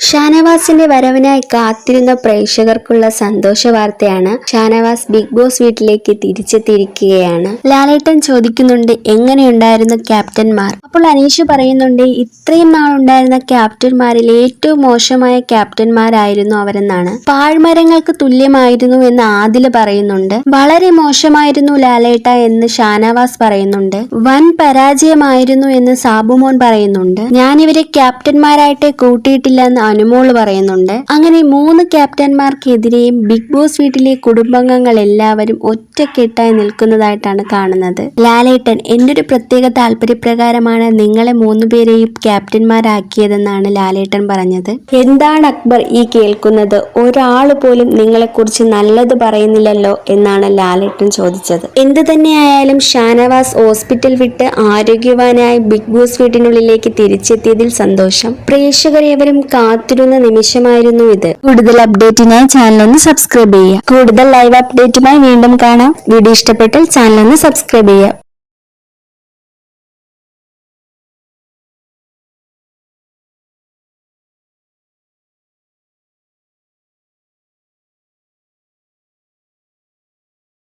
ഷാനവാസിന്റെ വരവിനായി കാത്തിരുന്ന പ്രേക്ഷകർക്കുള്ള സന്തോഷ വാർത്തയാണ് ഷാനവാസ് ബിഗ് ബോസ് വീട്ടിലേക്ക് തിരിച്ചെത്തിയിരിക്കുകയാണ്. ലാലേട്ടൻ ചോദിക്കുന്നുണ്ട് എങ്ങനെയുണ്ടായിരുന്നു ക്യാപ്റ്റന്മാർ? അപ്പോൾ അനീഷ് പറയുന്നുണ്ട് ഇത്രയും നാളുണ്ടായിരുന്ന ക്യാപ്റ്റന്മാരിൽ ഏറ്റവും മോശമായ ക്യാപ്റ്റന്മാരായിരുന്നു അവരെന്നാണ്. പാഴ്മരങ്ങൾക്ക് തുല്യമായിരുന്നു എന്ന് ആദിൽ പറയുന്നുണ്ട്. വളരെ മോശമായിരുന്നു ലാലേട്ട എന്ന് ഷാനവാസ് പറയുന്നുണ്ട്. വൻ പരാജയമായിരുന്നു എന്ന് സാബുമോൻ പറയുന്നുണ്ട്. ഞാനിവരെ ക്യാപ്റ്റന്മാരായിട്ട് കൂട്ടിയിട്ടില്ല എന്ന് അനുമോൾ പറയുന്നുണ്ട്. അങ്ങനെ മൂന്ന് ക്യാപ്റ്റന്മാർക്കെതിരെയും ബിഗ് ബോസ് വീട്ടിലെ കുടുംബാംഗങ്ങൾ എല്ലാവരും ഒറ്റക്കെട്ടായി നിൽക്കുന്നതായിട്ടാണ് കാണുന്നത്. ലാലേട്ടൻ എന്റെ ഒരു പ്രത്യേക താല്പര്യപ്രകാരമാണ് നിങ്ങളെ മൂന്നുപേരെയും ക്യാപ്റ്റന്മാരാക്കിയതെന്നാണ് ലാലേട്ടൻ പറഞ്ഞത്. എന്താണ് അക്ബർ ഈ കേൾക്കുന്നത്? ഒരാൾ പോലും നിങ്ങളെക്കുറിച്ച് നല്ലത് പറയുന്നില്ലല്ലോ എന്നാണ് ലാലേട്ടൻ ചോദിച്ചത്. എന്തു തന്നെയായാലും ഷാനവാസ് ഹോസ്പിറ്റൽ വിട്ട് ആരോഗ്യവാനായി ബിഗ് ബോസ് വീട്ടിനുള്ളിലേക്ക് തിരിച്ചെത്തിയതിൽ സന്തോഷം. പ്രേക്ഷകരേവരും കാത്തിരുന്ന നിമിഷമായിരുന്നു ഇത്. കൂടുതൽ അപ്ഡേറ്റിനായി ചാനൽ ഒന്ന് സബ്സ്ക്രൈബ് ചെയ്യുക. കൂടുതൽ ലൈവ് അപ്ഡേറ്റുമായി വീണ്ടും കാണാം. വീഡിയോ ഇഷ്ടപ്പെട്ടാൽ ചാനൽ ഒന്ന് സബ്സ്ക്രൈബ് ചെയ്യുക.